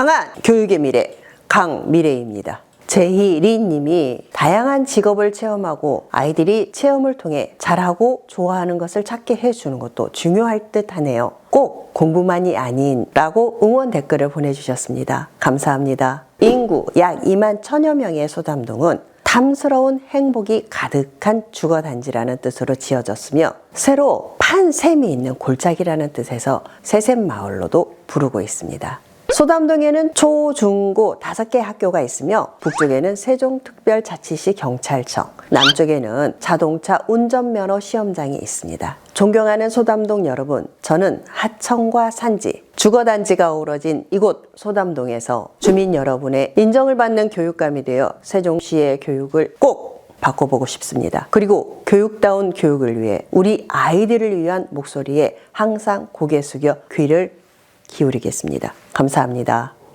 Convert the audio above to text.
강한 교육의 미래 강미래입니다. 제희리 님이 다양한 직업을 체험하고 아이들이 체험을 통해 잘하고 좋아하는 것을 찾게 해주는 것도 중요할 듯 하네요. 꼭 공부만이 아닌 라고 응원 댓글을 보내주셨습니다. 감사합니다. 인구 약 2만 천여 명의 소담동은 탐스러운 행복이 가득한 주거단지라는 뜻으로 지어졌으며 새로 판샘이 있는 골짜기라는 뜻에서 새샘 마을로도 부르고 있습니다. 소담동에는 초, 중, 고 다섯 개 학교가 있으며 북쪽에는 세종특별자치시 경찰청, 남쪽에는 자동차 운전면허 시험장이 있습니다. 존경하는 소담동 여러분, 저는 하청과 산지, 주거단지가 어우러진 이곳 소담동에서 주민 여러분의 인정을 받는 교육감이 되어 세종시의 교육을 꼭 바꿔보고 싶습니다. 그리고 교육다운 교육을 위해 우리 아이들을 위한 목소리에 항상 고개 숙여 귀를 기울이겠습니다. 감사합니다.